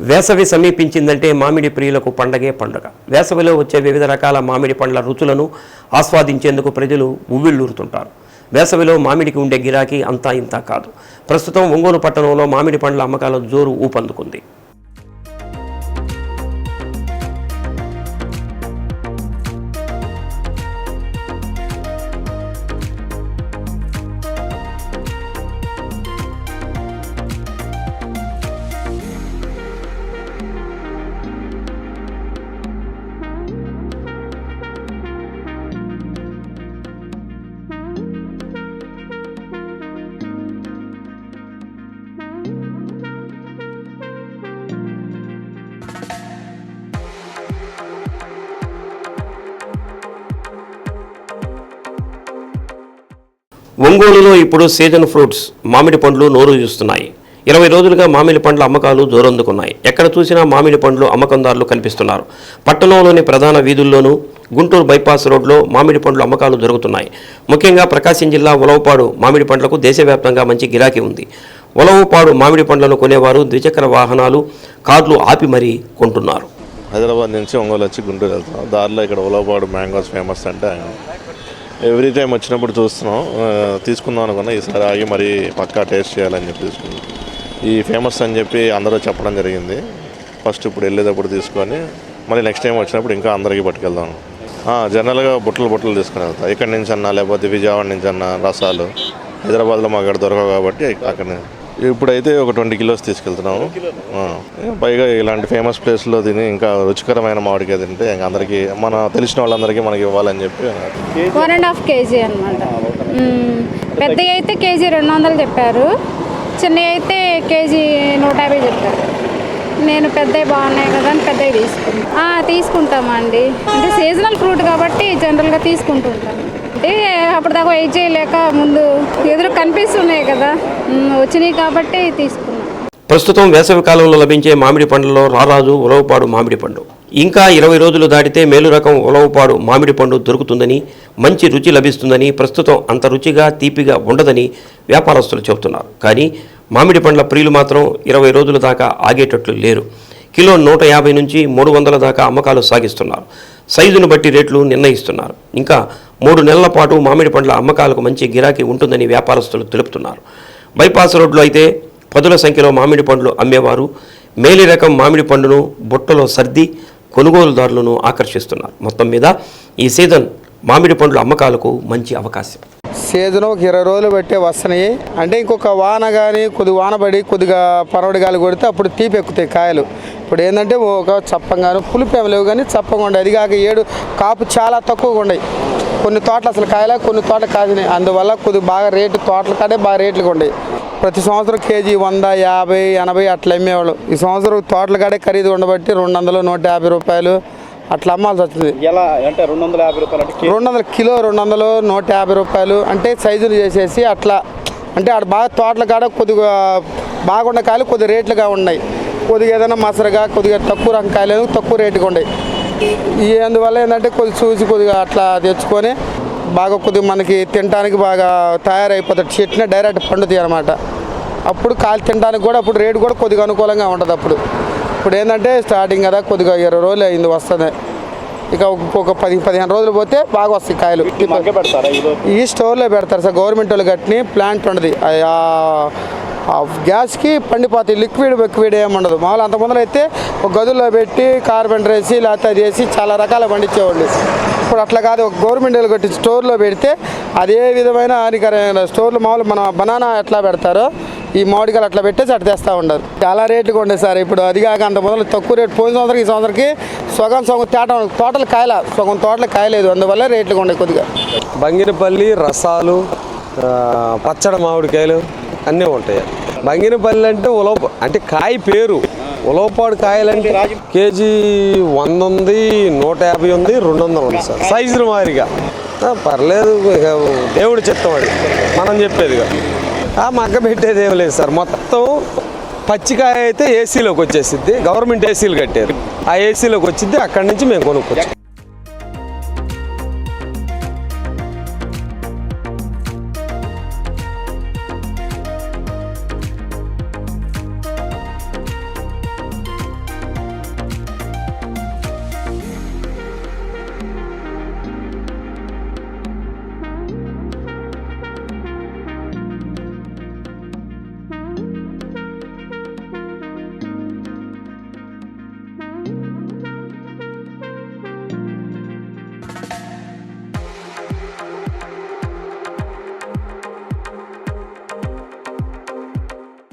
వేసవి సమీపించిందంటే మామిడి ప్రియులకు పండగే పండుగ. వేసవిలో వచ్చే వివిధ రకాల మామిడి పండ్ల రుచులను ఆస్వాదించేందుకు ప్రజలు ఉవ్విళ్ళూరుతుంటారు. వేసవిలో మామిడికి ఉండే గిరాకీ అంతా ఇంతా కాదు. ప్రస్తుతం ఒంగోలు పట్టణంలో మామిడి పండ్ల అమ్మకాల జోరు ఊపందుకుంది. ఒంగోలులో ఇప్పుడు సీజన్ ఫ్రూట్స్ మామిడి పండ్లు నోరు చూస్తున్నాయి ఇరవై రోజులుగా మామిడి పండ్ల అమ్మకాలు జోరందుకున్నాయి. ఎక్కడ చూసినా మామిడి పండ్లు అమ్మకందారులు కనిపిస్తున్నారు. పట్టణంలోని ప్రధాన వీధుల్లోనూ గుంటూరు బైపాస్ రోడ్లో మామిడి పండ్లు అమ్మకాలు జరుగుతున్నాయి. ముఖ్యంగా ప్రకాశం జిల్లా ఉలవపాడు మామిడి పండ్లకు దేశవ్యాప్తంగా మంచి గిరాకీ ఉంది. ఉలవపాడు మామిడి పండ్లను కొనేవారు ద్విచక్ర వాహనాలు కార్లు ఆపి మరీ కొంటున్నారు. హైదరాబాద్ నుంచి ఒంగోలు వచ్చి గుంటూరు వెళ్తున్నాం. దారిలో ఇక్కడ ఉలవపాడు మ్యాంగోస్ ఫేమస్ అంటే ఎవ్రీ టైం వచ్చినప్పుడు చూస్తున్నాం. తీసుకుందాం అనుకున్నా ఈసారి ఆగి మరీ పక్కా టేస్ట్ చేయాలని చెప్పి తీసుకున్నాం. ఈ ఫేమస్ అని చెప్పి అందరూ చెప్పడం జరిగింది. ఫస్ట్ ఇప్పుడు వెళ్ళేటప్పుడు తీసుకొని మళ్ళీ నెక్స్ట్ టైం వచ్చినప్పుడు ఇంకా అందరికీ పట్టుకెళ్దాం. జనరల్గా బుట్టలు బుట్టలు తీసుకుని వెళ్తాం. ఇక్కడి నుంచి అన్నా లేకపోతే విజయవాడ నుంచి అన్నా రసాలు. హైదరాబాద్లో మాకు అక్కడ దొరకవు కాబట్టి అక్కడ ఇప్పుడైతే ఒక ట్వంటీ కిలోస్ తీసుకెళ్తున్నాము. ఆ, పైగా ఇలాంటి ఫేమస్ ప్లేస్లో తిని ఇంకా రుచికరమైన మామిడికాయ తింటే ఇంకా అందరికీ మన తెలిసిన వాళ్ళందరికీ మనకి ఇవ్వాలని చెప్పి వన్ అండ్ హాఫ్ కేజీ అనమాట పెద్దవి అయితే కేజీ రెండు వందలు చెప్పారు. చిన్నవి అయితే కేజీ నూట యాభై చెప్పారు. నేను పెద్దవి బాగున్నాయి కదా అని పెద్దవి తీసుకుంటాం. తీసుకుంటామండి. అంటే సీజనల్ ఫ్రూట్ కాబట్టి జనరల్గా తీసుకుంటుంటాం. అంటే అప్పటిదాకా వెయిట్ చేయలేక ముందు ఎదురు కనిపిస్తున్నాయి కదా. వచ్చినాయి కాబట్టి తీసుకున్నాం. ప్రస్తుతం వేసవి కాలంలో లభించే మామిడి పండ్లలో రారాజు ఉలవపాడు మామిడి పండు. ఇంకా ఇరవై రోజులు దాటితే మేలు రకం ఉలవపాడు మామిడి పండు దొరుకుతుందని మంచి రుచి లభిస్తుందని ప్రస్తుతం అంత రుచిగా తీపిగా ఉండదని వ్యాపారస్తులు చెబుతున్నారు. కానీ మామిడి పండ్ల ప్రియులు మాత్రం ఇరవై రోజుల దాకా ఆగేటట్లు లేరు. కిలో నూట యాభై నుంచి మూడు వందల దాకా అమ్మకాలు సాగిస్తున్నారు. సైజును బట్టి రేట్లు నిర్ణయిస్తున్నారు. ఇంకా మూడు నెలల పాటు మామిడి పండ్ల అమ్మకాలకు మంచి గిరాకీ ఉంటుందని వ్యాపారస్తులు తెలుపుతున్నారు. బైపాస్ రోడ్లో అయితే పదుల సంఖ్యలో మామిడి పండ్లు అమ్మేవారు. మేలి రకం మామిడి పండును బుట్టలో సర్ది కొనుగోలుదారులను ఆకర్షిస్తున్నారు. మొత్తం మీద ఈ సీజన్ మామిడి పండ్ల అమ్మకాలకు మంచి అవకాశం. సీజన్ ఒక ఇరవై రోజులు పెట్టే వస్తున్నాయి అంటే ఇంకొక వాన కానీ కొద్ది వాన పడి కొద్దిగా పరవడి గాలి కొడితే అప్పుడు తీపి ఎక్కుతాయి కాయలు. ఇప్పుడు ఏంటంటే ఒక చప్పంగాను పులుపు లేవు కానీ చప్పగా ఉండే. అది కాక ఏడు కాపు చాలా తక్కువగా ఉన్నాయి కొన్ని తోటలు అసలు కాయలే కొన్ని తోటలు కాసినాయి. అందువల్ల కొద్దిగా బాగా రేటు తోటల కాడే బాగా రేట్లుగా ఉన్నాయి ప్రతి సంవత్సరం కేజీ వంద యాభై ఎనభై అట్లా అమ్మేవాళ్ళు. ఈ సంవత్సరం తోటల కాడే ఖరీదు ఉండబట్టి రెండు వందలు నూట యాభై రూపాయలు. అట్లా అమ్మాల్సి వచ్చింది. ఎలా అంటే రెండు వందల యాభై రూపాయలు రెండు వందల కిలో రెండు వందలు నూట యాభై రూపాయలు అంటే సైజులు చేసేసి అట్లా అంటే ఆడ బాగా తోటల కాడ కొద్దిగా బాగున్న కాయలు కొద్దిగా రేట్లుగా ఉన్నాయి. కొద్దిగా ఏదైనా మసరగా కొద్దిగా తక్కువ రకం కాయలు తక్కువ రేటుగా ఉన్నాయి. ఈ అందువల్ల ఏంటంటే కొద్ది చూసి కొద్దిగా అట్లా తెచ్చుకొని బాగా కొద్దిగా మనకి తినడానికి బాగా తయారైపోతుంది చెట్టునే డైరెక్ట్ పండుతాయి అనమాట అప్పుడు కాయలు తినడానికి కూడా అప్పుడు రేటు కూడా కొద్దిగా అనుకూలంగా ఉంటుంది అప్పుడు. ఇప్పుడు ఏంటంటే స్టార్టింగ్ కదా కొద్దిగా ఇరవై రోజులు అయింది వస్తుంది ఇక ఒక- పది పదిహేను రోజులు పోతే బాగా వస్తాయి కాయలు. ఈ స్టోర్లో పెడతారు సార్ గవర్నమెంట్ వాళ్ళు కట్టిన ప్లాంట్ ఉండదు. గ్యాస్కి పండిపోతాయి లిక్విడ్ లిక్విడ్ ఏమి ఉండదు. మామూలు అంత ముందర అయితే ఒక గదుల్లో పెట్టి కార్బెండర్ వేసి లేకపోతే అది వేసి చాలా రకాల పండించేవాళ్ళు. ఇప్పుడు అట్లా కాదు ఒక గవర్నమెంట్ వాళ్ళు కట్టి స్టోర్లో పెడితే అదే విధమైన హానికరమైన స్టోర్లు మామూలు మన బనానా ఎట్లా పెడతారో ఈ మామిడికాయలు అట్లా పెట్టేసి అట్లా తెస్తూ ఉండరు చాలా రేట్లుగా ఉండే సార్. ఇప్పుడు అది కాక అంత మొదలు తక్కువ రేటు పోయిన సంవత్సరం ఈ సంవత్సరంకి సగం సగం తేట తోటలు కాయల సగం తోటలు కాయలేదు అందువల్ల రేట్లు ఉండే కొద్దిగా. బంగినపల్లి రసాలు పచ్చడి మామిడికాయలు అన్నీ ఉంటాయి. బంగినపల్లి అంటే ఉలవ అంటే కాయ పేరు. ఉలవపాడు కాయలంటే కేజీ వంద ఉంది నూట యాభై ఉంది రెండు వందలు ఉంది సార్. సైజులు మాదిరిగా. పర్లేదు దేవుడు చిత్తం మనం చెప్పేదిగా మగ్గ పెట్టేది ఏం లేదు సార్. మొత్తం పచ్చికాయ అయితే ఏసీలోకి వచ్చేసిద్ది. గవర్నమెంట్ ఏసీలు కట్టారు. ఆ ఏసీలోకి వచ్చింది అక్కడి నుంచి మేము కొనుక్కోవచ్చు